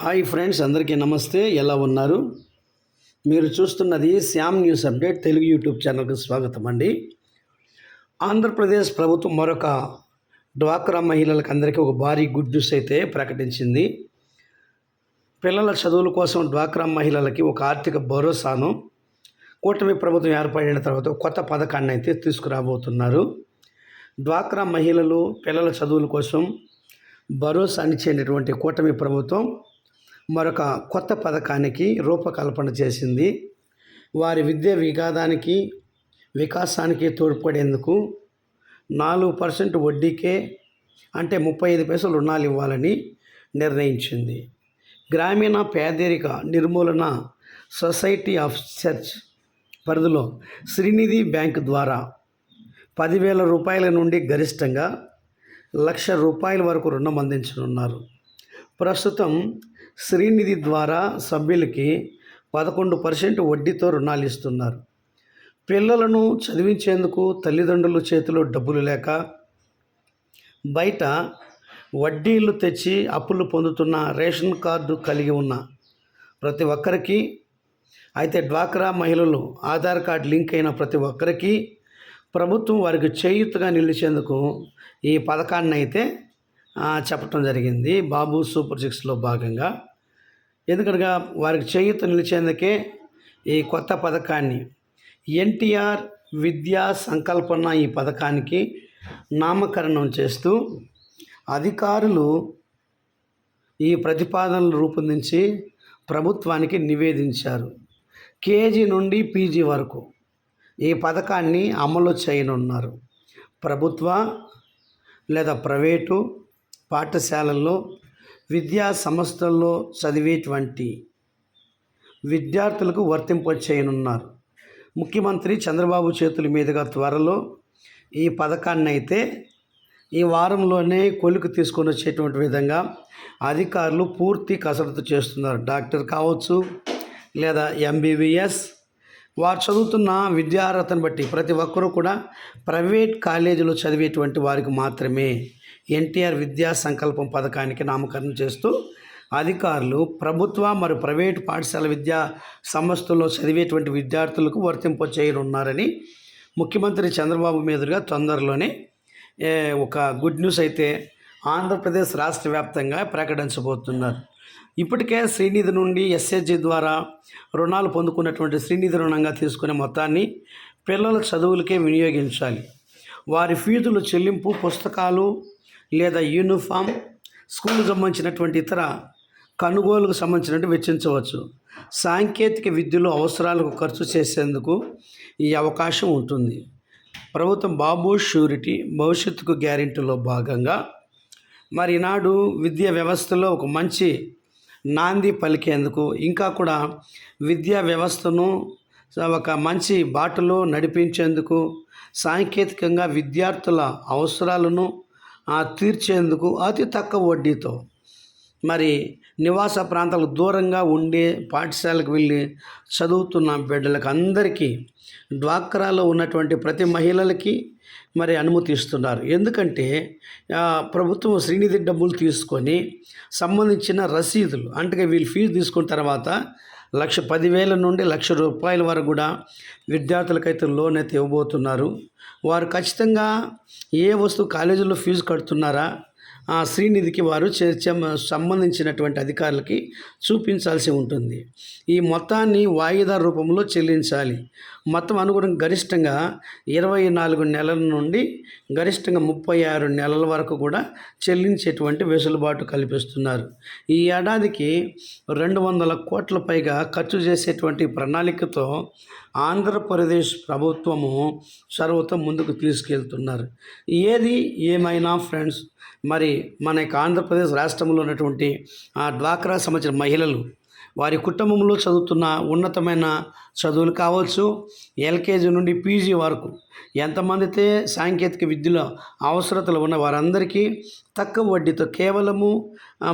Hi friends అందరికీ నమస్తే. ఎలా ఉన్నారు? మీరు చూస్తున్నది Shyam news update Telugu YouTube ఛానల్కి స్వాగతం అండి. ఆంధ్రప్రదేశ్ ప్రభుత్వం మరొక డ్వాక్రా మహిళలకు అందరికీ ఒక భారీ గుడ్ న్యూస్ అయితే ప్రకటించింది. పిల్లల చదువుల కోసం డ్వాక్రా మహిళలకి ఒక ఆర్థిక భరోసాను కూటమి ప్రభుత్వం ఏర్పడిన తర్వాత కొత్త పథకాన్ని అయితే తీసుకురాబోతున్నారు. డ్వాక్రా మహిళలు పిల్లల చదువుల కోసం భరోసా భరోసానిచ్చేటటువంటి కూటమి ప్రభుత్వం మరొక కొత్త పథకానికి రూపకల్పన చేసింది. వారి విద్య వికాదానికి వికాసానికి తోడ్పడేందుకు నాలుగు పర్సెంట్ వడ్డీకే అంటే ముప్పై ఐదు పైసలు రుణాలు ఇవ్వాలని నిర్ణయించింది. గ్రామీణ పేదరిక నిర్మూలన సొసైటీ ఆఫ్ చర్చ్ పరిధిలో శ్రీనిధి బ్యాంక్ ద్వారా పదివేల రూపాయల నుండి గరిష్టంగా లక్ష రూపాయల వరకు రుణం అందించనున్నారు. ప్రస్తుతం శ్రీనిధి ద్వారా సభ్యులకి పదకొండు పర్సెంట్ వడ్డీతో రుణాలు ఇస్తున్నారు. పిల్లలను చదివించేందుకు తల్లిదండ్రుల చేతిలో డబ్బులు లేక బయట వడ్డీలు తెచ్చి అప్పులు పొందుతున్న రేషన్ కార్డు కలిగి ఉన్న ప్రతి ఒక్కరికి అయితే డ్వాక్రా మహిళలు ఆధార్ కార్డు లింక్ అయిన ప్రతి ఒక్కరికి ప్రభుత్వం వారికి చేయూతగా నిలిచేందుకు ఈ పథకాన్ని అయితే చెప్పడం చెప్పటం జరిగింది. బాబు సూపర్ సిక్స్లో భాగంగా. ఎందుకనగా వారికి చేయూత నిలిచేందుకే ఈ కొత్త పథకాన్ని ఎన్టీఆర్ విద్యా సంకల్పన ఈ పథకానికి నామకరణం చేస్తూ అధికారులు ఈ ప్రతిపాదనలు రూపొందించి ప్రభుత్వానికి నివేదించారు. కేజీ నుండి పీజీ వరకు ఈ పథకాన్ని అమలు చేయనున్నారు. ప్రభుత్వ లేదా ప్రైవేటు పాఠశాలల్లో విద్యా సంస్థల్లో చదివేటువంటి విద్యార్థులకు వర్తింప చేయనున్నారు. ముఖ్యమంత్రి చంద్రబాబు చేతుల మీదుగా త్వరలో ఈ పథకాన్ని అయితే ఈ వారంలోనే కొలుకు తీసుకొని వచ్చేటువంటి విధంగా అధికారులు పూర్తి కసరత్తు చేస్తున్నారు. డాక్టర్ కావచ్చు లేదా ఎంబీబీఎస్ వారు చదువుతున్న విద్యార్హతను బట్టి ప్రతి ఒక్కరూ కూడా ప్రైవేట్ కాలేజీలో చదివేటువంటి వారికి మాత్రమే ఎన్టీఆర్ విద్యా సంకల్పం పథకానికి నామకరణం చేస్తూ అధికారులు ప్రభుత్వ మరియు ప్రైవేటు పాఠశాల విద్యా సంస్థల్లో చదివేటువంటి విద్యార్థులకు వర్తింప చేయనున్నారని ముఖ్యమంత్రి చంద్రబాబు మీదుగా తొందరలోనే ఒక గుడ్ న్యూస్ అయితే ఆంధ్రప్రదేశ్ రాష్ట్ర వ్యాప్తంగా ప్రకటించబోతున్నారు. ఇప్పటికే శ్రీనిధి నుండి ఎస్హెచ్జి ద్వారా రుణాలు పొందుకున్నటువంటి శ్రీనిధి రుణంగా తీసుకునే మొత్తాన్ని పిల్లల చదువులకే వినియోగించాలి. వారి ఫీజులు చెల్లింపు పుస్తకాలు లేదా యూనిఫామ్ స్కూల్కి సంబంధించినటువంటి ఇతర కొనుగోలుకు సంబంధించినట్టు వెచ్చించవచ్చు. సాంకేతిక విద్యలో అవసరాలకు ఖర్చు చేసేందుకు ఈ అవకాశం ఉంటుంది. ప్రభుత్వం బాబు షూరిటీ భవిష్యత్తుకు గ్యారెంటీలో భాగంగా మరి ఈనాడు విద్యా వ్యవస్థలో ఒక మంచి నాంది పలికేందుకు ఇంకా కూడా విద్యా వ్యవస్థను ఒక మంచి బాటలో నడిపించేందుకు సాంకేతికంగా విద్యార్థుల అవసరాలను తీర్చేందుకు అతి తక్కువ వడ్డీతో మరి నివాస ప్రాంతాలకు దూరంగా ఉండే పాఠశాలకు వెళ్ళి చదువుతున్న బిడ్డలకు అందరికీ. డ్వాక్రాలో ఉన్నటువంటి ప్రతి మహిళలకి మరి అనుమతి ఇస్తున్నారు. ఎందుకంటే ప్రభుత్వం శ్రీనిధి డబ్బులు తీసుకొని సంబంధించిన రసీదులు అంటే వీళ్ళు ఫీజు తీసుకున్న తర్వాత లక్ష పదివేల నుండి లక్ష రూపాయల వరకు కూడా విద్యార్థులకైతే లోన్ అయితే ఇవ్వబోతున్నారు. వారు ఖచ్చితంగా ఏ వస్తువు కాలేజీలో ఫీజు కడుతున్నారా? ఆ శ్రీనిధికి వారు చే- సంబంధించినటువంటి అధికారులకి చూపించాల్సి ఉంటుంది. ఈ మొత్తాన్ని వాయిదా రూపంలో చెల్లించాలి. మొత్తం అనుగుణంగా గరిష్టంగా ఇరవై నాలుగు నెలల నుండి గరిష్టంగా ముప్పై ఆరు నెలల వరకు కూడా చెల్లించేటువంటి వెసులుబాటు కల్పిస్తున్నారు. ఈ ఏడాదికి రెండు వందల కోట్ల పైగా ఖర్చు చేసేటువంటి ప్రణాళికతో ఆంధ్రప్రదేశ్ ప్రభుత్వము సర్వతో ముందుకు తీసుకెళ్తున్నారు. ఏది ఏమైనా ఫ్రెండ్స్ మరి మన యొక్క ఆంధ్రప్రదేశ్ రాష్ట్రంలో ఉన్నటువంటి ఆ డ్వాక్రా సంబంధించిన మహిళలు వారి కుటుంబంలో చదువుతున్న ఉన్నతమైన చదువులు కావచ్చు ఎల్కేజీ నుండి పీజీ వరకు ఎంతమంది అయితే సాంకేతిక విద్యలో అవసరతలు ఉన్న వారందరికీ తక్కువ వడ్డీతో కేవలము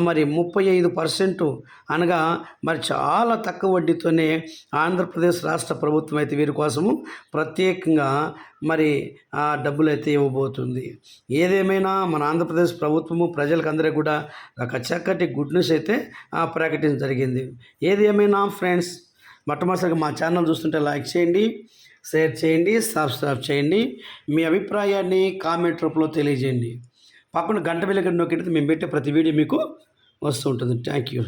మరి ముప్పై ఐదు పర్సెంట్ అనగా మరి చాలా తక్కువ వడ్డీతోనే ఆంధ్రప్రదేశ్ రాష్ట్ర ప్రభుత్వం అయితే వీరి కోసము ప్రత్యేకంగా మరి ఆ డబ్బులు అయితే ఇవ్వబోతుంది. ఏదేమైనా మన ఆంధ్రప్రదేశ్ ప్రభుత్వము ప్రజలకు అందరికీ కూడా ఒక చక్కటి గుడ్ న్యూస్ అయితే ప్రకటించడం జరిగింది. ఏది ఏమైనా ఫ్రెండ్స్ మొట్టమొదటిగా మా ఛానల్ చూస్తుంటే లైక్ చేయండి షేర్ చేయండి సబ్స్క్రైబ్ చేయండి. మీ అభిప్రాయాన్ని కామెంట్ రూపంలో తెలియజేయండి. పక్కన గంట వెలుగని నొక్కితే మేము పెట్టే ప్రతి వీడియో మీకు వస్తూ ఉంటుంది. Thank you.